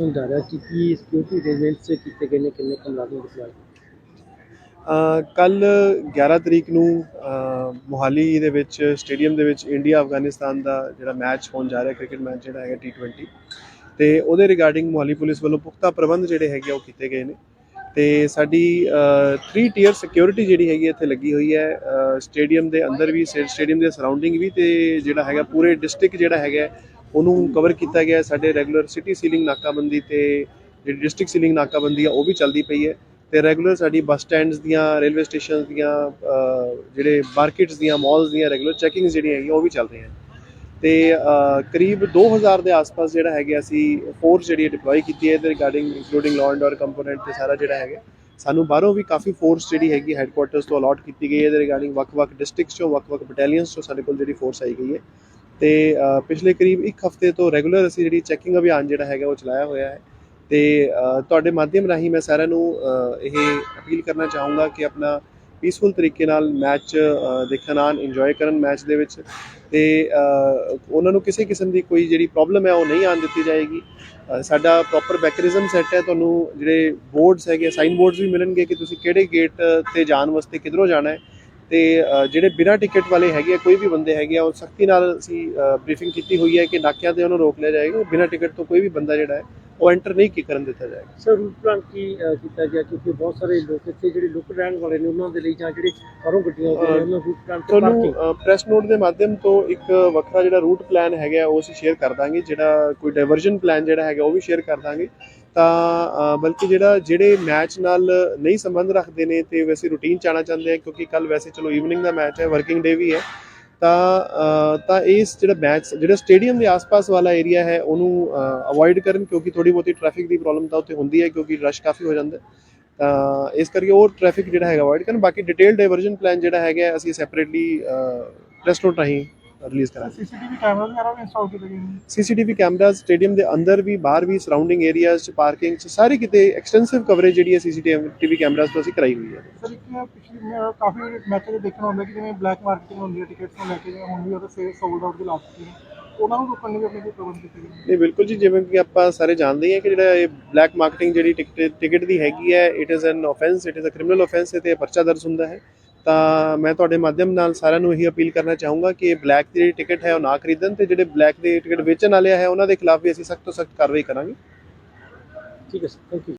ਹੁਣ ਜਾ ਰਿਹਾ ਕਿ ਕੀ ਸਿਕਿਉਰਿਟੀ ਅਰੇਂਜਮੈਂਟਸ ਕੀਤੇ ਗਏ ਨੇ, ਕਿੰਨੇ ਕਮਰਾ ਦੇ ਵਿੱਚ ਕੱਲ 11 ਤਰੀਕ ਨੂੰ ਮੋਹਾਲੀ ਦੇ ਵਿੱਚ, ਸਟੇਡੀਅਮ ਦੇ ਵਿੱਚ ਇੰਡੀਆ ਅਫਗਾਨਿਸਤਾਨ ਦਾ ਜਿਹੜਾ ਮੈਚ ਹੋਣ ਜਾ ਰਿਹਾ, ਕ੍ਰਿਕਟ ਮੈਚ ਜਿਹੜਾ ਹੈਗਾ T20 ਤੇ ਉਹਦੇ ਰਿਗਾਰਡਿੰਗ ਮੋਹਾਲੀ ਪੁਲਿਸ ਵੱਲੋਂ ਪੁਖਤਾ ਪ੍ਰਬੰਧ ਜਿਹੜੇ ਹੈਗੇ ਆ, ਉਹ ਕੀਤੇ ਗਏ ਨੇ। ਤੇ ਸਾਡੀ 3 ਟੀਅਰ ਸਿਕਿਉਰਿਟੀ ਜਿਹੜੀ ਹੈਗੀ ਇੱਥੇ ਲੱਗੀ ਹੋਈ ਹੈ। ਸਟੇਡੀਅਮ ਦੇ ਅੰਦਰ ਵੀ ਸਟੇਡੀਅਮ ਦੇ ਸਰਾਊਂਡਿੰਗ ਵੀ ਤੇ ਜਿਹੜਾ ਹੈਗਾ ਪੂਰੇ ਡਿਸਟ੍ਰਿਕਟ ਜਿਹੜਾ ਹੈਗਾ ਉਹਨੂੰ ਕਵਰ ਕੀਤਾ ਗਿਆ ਸਾਡੇ ਰੈਗੂਲਰ ਸਿਟੀ ਸੀਲਿੰਗ ਨਾਕਾਬੰਦੀ ਤੇ ਜਿਹੜੀ ਡਿਸਟ੍ਰਿਕਟ ਸੀਲਿੰਗ ਨਾਕਾਬੰਦੀ ਆ, ਉਹ ਵੀ ਚੱਲਦੀ ਪਈ ਹੈ। ਤੇ ਰੈਗੂਲਰ ਸਾਡੀ ਬੱਸ ਸਟੈਂਡਸ ਦੀਆਂ ਰੇਲਵੇ ਸਟੇਸ਼ਨਸ ਦੀਆਂ ਜਿਹੜੇ ਮਾਰਕੀਟਸ ਦੀਆਂ ਮਾਲਸ ਦੀਆਂ ਰੈਗੂਲਰ ਚੈਕਿੰਗਸ ਜਿਹੜੀਆਂ ਹੈਗੀਆਂ, ਉਹ ਵੀ ਚੱਲ ਰਹੀਆਂ ਤੇ ਅਹ, ਕਰੀਬ 2000 ਦੇ ਆਸ-ਪਾਸ ਜਿਹੜਾ ਹੈਗਾ ਅਸੀਂ ਫੋਰਸ ਜਿਹੜੀ ਡਿਪਲੋਏ ਕੀਤੀ ਹੈ ਤੇ regarding including law and order component ਤੇ ਸਾਰਾ ਜਿਹੜਾ ਹੈਗਾ। ਸਾਨੂੰ ਬਾਹਰੋਂ ਵੀ ਕਾਫੀ ਫੋਰਸ ਜਿਹੜੀ ਹੈਗੀ ਹੈੱਡਕੁਆਟਰਸ ਤੋਂ ਅਲਾਟ ਕੀਤੀ ਗਈ ਹੈ ਤੇ ਰਿਗਾਰਡਿੰਗ ਵੱਖ-ਵੱਖ ਡਿਸਟ੍ਰਿਕਟਸ ਚੋਂ ਵੱਖ-ਵੱਖ ਬਟਾਲੀਅਨਸ ਚੋਂ ਸਾਡੇ ਕੋਲ ਜਿਹੜੀ ਫੋਰਸ ਆਈ ਗਈ ਹੈ। ਤੇ ਪਿਛਲੇ ਕਰੀਬ ਇੱਕ ਹਫ਼ਤੇ ਤੋਂ ਰੈਗੂਲਰ ਅਸੀਂ ਜਿਹੜੀ ਚੈਕਿੰਗ ਅਭਿਆਨ ਜਿਹੜਾ ਹੈਗਾ ਉਹ ਚਲਾਇਆ ਹੋਇਆ ਹੈ। ਤੇ ਤੁਹਾਡੇ ਮਾਧਿਅਮ ਰਾਹੀਂ ਮੈਂ ਸਾਰਿਆਂ ਨੂੰ ਇਹ ਅਪੀਲ ਕਰਨਾ ਚਾਹੂੰਗਾ ਕਿ ਆਪਣਾ ਪੀਸਫੁਲ ਤਰੀਕੇ ਨਾਲ ਮੈਚ ਦੇਖਣ ਆਉਣ ਇੰਜੋਏ ਕਰਨ ਮੈਚ ਦੇ ਵਿੱਚ। ਤੇ ਉਹਨਾਂ ਨੂੰ ਕਿਸੇ ਕਿਸਮ ਦੀ ਕੋਈ ਜਿਹੜੀ ਪ੍ਰੋਬਲਮ ਹੈ ਉਹ ਨਹੀਂ ਆਉਣ ਦਿੱਤੀ ਜਾਏਗੀ। ਸਾਡਾ ਪ੍ਰੋਪਰ ਮੈਕੈਨਿਜ਼ਮ ਸੈੱਟ ਹੈ ਤੁਹਾਨੂੰ ਜਿਹੜੇ ਬੋਰਡਸ ਹੈਗੇ ਸਾਈਨ ਬੋਰਡਸ ਵੀ ਮਿਲਣਗੇ ਕਿ ਤੁਸੀਂ ਕਿਹੜੇ ਗੇਟ ਤੇ ਜਾਣ ਵਾਸਤੇ ਕਿੱਧਰੋਂ ਜਾਣਾ ਹੈ। ਤੇ ਜਿਹੜੇ ਬਿਨਾਂ ਟਿਕਟ ਵਾਲੇ ਹੈਗੇ ਆ, ਕੋਈ ਵੀ ਬੰਦੇ ਹੈਗੇ ਆ ਉਹ ਸਖਤੀ ਨਾਲ ਅਸੀਂ ਬਰੀਫਿੰਗ ਕੀਤੀ ਹੋਈ ਹੈ ਕਿ ਨਾਕਿਆਂ ਤੇ ਉਹਨੂੰ ਰੋਕ ਲਿਆ ਜਾਏਗਾ। ਬਿਨਾਂ ਟਿਕਟ ਤੋਂ ਕੋਈ ਵੀ ਬੰਦਾ ਜਿਹੜਾ ਹੈ ਉਹ ਐਂਟਰ ਨਹੀਂ ਕੀ ਕਰਨ ਦਿੱਤਾ ਜਾਏਗਾ। ਸਰ ਰੂਟ ਪਲਾਨ ਕੀ ਕੀਤਾ ਗਿਆ? ਕਿਉਂਕਿ ਬਹੁਤ ਸਾਰੇ ਲੋਕ ਇੱਥੇ ਜਿਹੜੇ ਲੁੱਕ ਰਹਿਣ ਵਾਲੇ ਨੇ ਉਹਨਾਂ ਦੇ ਲਈ ਜਾਂ ਜਿਹੜੇ ਬਾਹਰੋਂ ਗੱਡੀਆਂ ਆਉਂਦੀਆਂ ਨੇ ਉਹਨਾਂ ਰੂਟ ਪਲਾਨ ਤੇ ਪਾਰਕਿੰਗ ਤੁਹਾਨੂੰ ਪ੍ਰੈਸ ਨੋਟ ਦੇ ਮਾਧਿਅਮ ਤੋਂ ਇੱਕ ਵੱਖਰਾ ਜਿਹੜਾ ਰੂਟ ਪਲਾਨ ਹੈਗਾ ਉਹ ਅਸੀਂ ਸ਼ੇਅਰ ਕਰ ਦਾਂਗੇ। ਜਿਹੜਾ ਕੋਈ ਡਾਇਵਰਜਨ ਪਲਾਨ ਜਿਹੜਾ ਹੈਗਾ ਉਹ ਵੀ ਸ਼ੇਅਰ ਕਰ ਦਾਂਗੇ। ਤਾਂ ਅ, ਬਲਕਿ ਜਿਹੜਾ ਜਿਹੜੇ ਮੈਚ ਨਾਲ ਨਹੀਂ ਸੰਬੰਧ ਰੱਖਦੇ ਨੇ ਤੇ ਵੈਸੇ ਰੂਟੀਨ ਚ ਆਉਣਾ ਚਾਹੁੰਦੇ ਆ ਕਿਉਂਕਿ ਕੱਲ ਵੈਸੇ ਚਲੋ ਈਵਨਿੰਗ ਦਾ ਮੈਚ ਹੈ ਵਰਕਿੰਗ ਡੇ ਵੀ ਹੈ। ਤਾਂ ਤਾਂ ਇਸ ਜਿਹੜਾ ਮੈਚ, ਜਿਹੜਾ ਸਟੇਡੀਅਮ ਦੇ ਆਸ-ਪਾਸ ਵਾਲਾ ਏਰੀਆ ਹੈ, ਉਹਨੂੰ ਅਵੋਇਡ ਕਰਨ ਕਿਉਂਕਿ ਥੋੜੀ ਬਹੁਤੀ ਟ੍ਰੈਫਿਕ ਦੀ ਪ੍ਰੋਬਲਮ ਤਾਂ ਉੱਥੇ ਹੁੰਦੀ ਹੈ ਕਿਉਂਕਿ ਰਸ਼ ਕਾਫੀ ਹੋ ਜਾਂਦਾ ਤਾਂ ਇਸ ਕਰਕੇ ਉਹ ਟ੍ਰੈਫਿਕ ਜਿਹੜਾ ਹੈਗਾ ਅਵੋਇਡ ਕਰਨ। ਬਾਕੀ ਡਿਟੇਲ ਡਾਇਵਰਜਨ ਪਲਾਨ ਜਿਹੜਾ ਹੈਗਾ, ਅਸੀਂ ਸੈਪਰੇਟਲੀ ਪ੍ਰੈਸ ਨੋਟ ਰਾਹੀਂ ਰਿਲੀਜ਼ ਕਰਾਂਗੇ ਸੀਸੀਟੀਵੀ ਕੈਮਰਾ ਵਗੈਰਾ ਵੀ ਇੰਸਟਾਲ ਕੀਤੇ ਗਏ ਨੇ ਸੀਸੀਟੀਵੀ ਕੈਮਰਾਜ਼ ਸਟੇਡੀਅਮ ਦੇ ਅੰਦਰ ਵੀ ਬਾਹਰ ਵੀ ਸਰਾਊਂਡਿੰਗ ਏਰੀਆਜ਼ ਚ ਪਾਰਕਿੰਗ ਚ ਸਾਰੇ ਕਿਤੇ ਐਕਸਟੈਂਸਿਵ ਕਵਰੇਜ ਜਿਹੜੀ ਹੈ ਸੀਸੀਟੀਵੀ ਕੈਮਰਾਜ਼ ਤੋਂ ਅਸੀਂ ਕਰਾਈ ਹੋਈ ਹੈ ਸਰ ਇੱਕ ਪਿਛਲੀ ਮੈਂ ਕਾਫੀ ਮੈਚਾਂ ਦੇ ਦੇਖਣ ਹੁੰਦਾ ਕਿ ਜਿਵੇਂ ਬਲੈਕ ਮਾਰਕੀਟਿੰਗ ਹੁੰਦੀ ਹੈ ਟਿਕਟਸ ਨੂੰ ਲੈ ਕੇ ਜਿਵੇਂ ਹੁਣ ਵੀ ਉਹਦੇ ਸੇਲ ਸੋਲਡ ਆਊਟ ਦੀ ਲਾ ਚੁੱਕੀ ਨੇ ਉਹਨਾਂ ਨੂੰ ਰੋਕਣ ਲਈ ਵੀ ਆਪਣੇ ਕੋਈ ਪ੍ਰਬੰਧ ਕੀਤੇ ਗਏ ਨੇ ਨਹੀਂ ਬਿਲਕੁਲ ਜੀ ਜਿਵੇਂ ਕਿ ਆਪਾਂ ਸਾਰੇ ਜਾਣਦੇ ਹੀ ਹਾਂ ਕਿ ਜਿਹੜਾ ਇਹ ਬਲੈਕ ਮਾਰਕੀਟਿੰਗ ਜਿਹੜੀ ਟਿਕਟ ਟਿਕਟ ਦੀ ਹੈਗੀ ਹੈ it is an offence it is a criminal offence ਤੇ ਪਰਚਾ ਦਰਜ ਹੁੰਦਾ ਹੈ ਤਾਂ ਮੈਂ ਤੁਹਾਡੇ ਮਾਧਿਅਮ ਨਾਲ ਸਾਰਿਆਂ ਨੂੰ ਇਹੀ ਅਪੀਲ ਕਰਨਾ ਚਾਹੂੰਗਾ ਕਿ ਇਹ ਬਲੈਕ ਦੀ ਜਿਹੜੀ ਟਿਕਟ ਹੈ ਉਹ ਨਾ ਖਰੀਦਣ ਤੇ ਜਿਹੜੇ ਬਲੈਕ ਦੀ ਟਿਕਟ ਵੇਚਣ ਵਾਲੇ ਹੈ, ਉਹਨਾਂ ਦੇ ਖਿਲਾਫ ਵੀ ਅਸੀਂ ਸਖਤ ਤੋਂ ਸਖਤ ਕਾਰਵਾਈ ਕਰਾਂਗੇ। ਠੀਕ ਹੈ ਸਰ ਥੈਂਕ ਯੂ